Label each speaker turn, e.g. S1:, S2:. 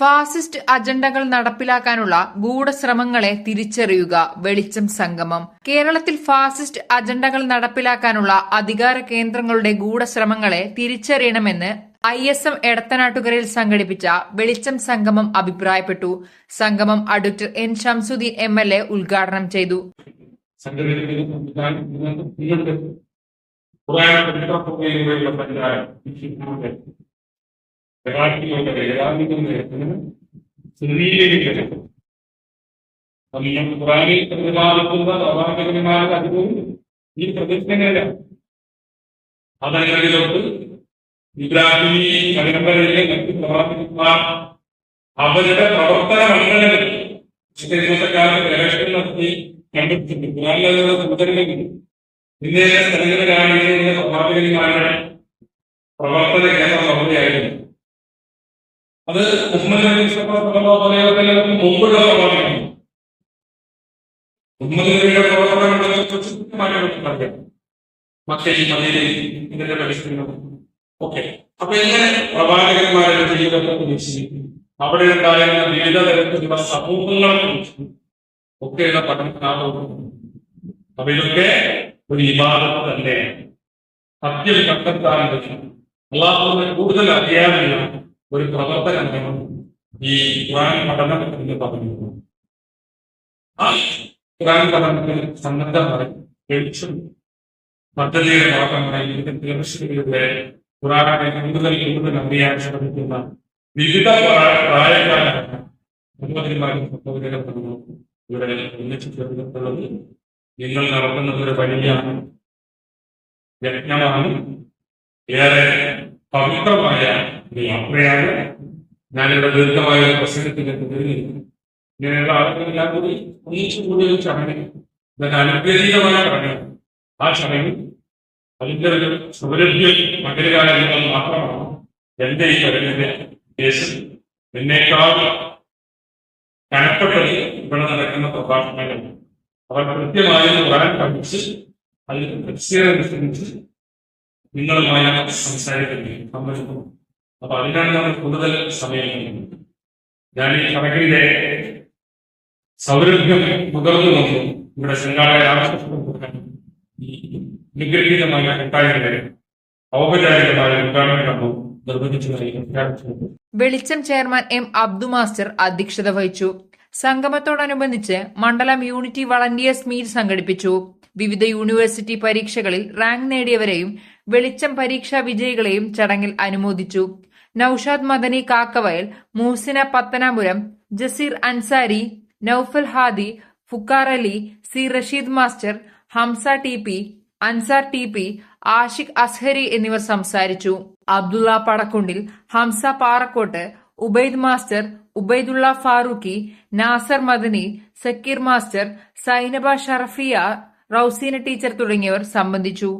S1: Fascist അജണ്ടകൾ നടപ്പിലാക്കാനുള്ള ഗൂഢശ്രമങ്ങളെ തിരിച്ചറിയുക വെളിച്ചം സംഗമം. കേരളത്തിൽ ഫാസിസ്റ്റ് അജണ്ടകൾ നടപ്പിലാക്കാനുള്ള അധികാര കേന്ദ്രങ്ങളുടെ ഗൂഢശ്രമങ്ങളെ തിരിച്ചറിയണമെന്ന് ഐ എസ് എം എടത്തനാട്ടുകരയിൽ സംഘടിപ്പിച്ച വെളിച്ചം സംഗമം അഭിപ്രായപ്പെട്ടു. സംഗമം advocate N Shamsuddin M L A ഉദ്ഘാടനം ചെയ്തു.
S2: രാഷ്ട്രീയങ്ങളുടെ ഏകാധികം നേരത്തിന് സ്ഥിരീകരിക്കരുത് സമയം ഖുറാനിൽ പ്രതിപാദിക്കുന്ന പ്രവാചകന്മാരുടെ അധികവും ഈ പ്രതിജ്ഞയില്ല അതങ്ങളിലോട്ട് ഇബ്രാഹിമി പരമ്പരയിലെ മറ്റ് പ്രവാചകന്മാർ അവരുടെ പ്രവർത്തന മണ്ഡലങ്ങൾ ഗവേഷണം നടത്തി കണ്ടെത്തിയിട്ടുണ്ട് ഖുറാനിലുള്ള സൂചനകളുണ്ട്. ഇന്ത്യയിലെ സ്ഥലങ്ങളിലാണ് പ്രവാചകന്മാരുടെ പ്രവർത്തന അത് മുഹമ്മദ് നബി സല്ലല്ലാഹു അലൈഹി വസല്ലമക്ക് മുമ്പുള്ള പ്രവാചകൻ. മുഹമ്മദ് നബിയുടെ പ്രവർത്തനങ്ങളെ കുറിച്ച് കൃത്യമായി നമുക്ക് പറയാം. മക്കയിൽ മദീനയിൽ ഇതിന്റെ പരിസ്ഥിതി ഓക്കെ. അപ്പൊ എങ്ങനെ പ്രവാചകന്മാരുടെ ജീവിതത്തെ കുറിച്ച് അവിടെ ഉണ്ടായിരുന്ന വിവിധ തരത്തിലുള്ള സമൂഹങ്ങളെ കുറിച്ച് ഒക്കെയുള്ള പഠനത്തിനാണ് അപ്പൊ ഇതൊക്കെ ഒരു വിവാദം തന്നെ. സത്യം കണ്ടെത്താൻ അള്ളാഹുവിനെ കൂടുതൽ അറിയാനുള്ള ഒരു പ്രവർത്തനമാണ് ഈ ഖുറാൻ പഠനം എന്ന് പറയുന്നത് ആ ഖുറാൻ പഠനത്തിന് സന്നദ്ധമായി വെളിച്ചം പദ്ധതിയുടെ ഭാഗമായി ഇതിന്റെ ഖുറാനെ കൂടുതൽ കൂടുതൽ അറിയാൻ ശ്രമിക്കുന്ന വിവിധ പ്രായക്കാരാണ് സഹോദരിമാരും സഹോദരങ്ങളും ഇവിടെ ഒന്നിച്ചു ചേർന്നിട്ടുള്ളത്. നിങ്ങൾ നടത്തുന്നത് ഒരു വലിയ യജ്ഞമാണ്. ഏറെ പവിത്രമായ യാത്രയാണ് ഞാനിവിടെ ദീർഘമായ ഒരു പ്രസംഗത്തിലേക്ക് വരുന്നില്ല ഇങ്ങനെയുള്ള ആളുകളെല്ലാം കൂടി ഒന്നിച്ചു കൂടി ഒരു ചടങ്ങ് ഇതൊക്കെ അനുഗ്രഹീതമായ ചടങ്ങാണ് ആ ചടങ്ങിൽ അതിന്റെ ഒരു സൗരഭ്യം മകരകാലങ്ങൾ മാത്രമാണ് എന്റെ ഈ വരുന്നതിന്റെ കേസ് എന്നേക്കാൾ കനപ്പെട്ടത് ഇവിടെ നടക്കുന്ന പ്രഭാഷണങ്ങൾ അവർ കൃത്യമായി ഖുറാൻ പഠിച്ച് അതിന് പ്രത്യേകമനുസരിച്ച് നിങ്ങളുമായി സംസാരിക്കുന്നു സംവദിക്കുന്നു അപ്പൊ അതിനാണ് നമ്മൾ കൂടുതൽ സമയം. ഞാൻ ഈ കണക്കിന്റെ സൗരഭ്യം മുകർന്നു നോക്കും ഇവിടെ ഈ നിഗ്രഹീതമായ കൂട്ടായ്മയുടെ ഔപചാരികമായ ഉദ്ഘാടനം കണ്ടു.
S1: വെളിച്ചം ചെയർമാൻ എം അബ്ദു മാസ്റ്റർ അധ്യക്ഷത വഹിച്ചു. സംഗമത്തോടനുബന്ധിച്ച് മണ്ഡലം യൂണിറ്റി വളണ്ടിയേഴ്സ് മീറ്റ് സംഘടിപ്പിച്ചു. വിവിധ യൂണിവേഴ്സിറ്റി പരീക്ഷകളിൽ റാങ്ക് നേടിയവരെയും വെളിച്ചം പരീക്ഷാ വിജയികളെയും ചടങ്ങിൽ അനുമോദിച്ചു. Noushad Madani Kakkavayal Moosina Pathanapuram Jaseer Ansari Noufal Hadi Fukkar Ali C Rasheed master Hamsa T P Ansar T P Ashiq Azhari എന്നിവർ സംസാരിച്ചു. Abdulla പടക്കുണ്ടിൽ Hamsa Parakkot Ubaid master Ubaidulla Farooqi Nasar Madani Zakir master Zainaba Sharafiya Rauseena teacher തുടങ്ങിയവർ സംബന്ധിച്ചു.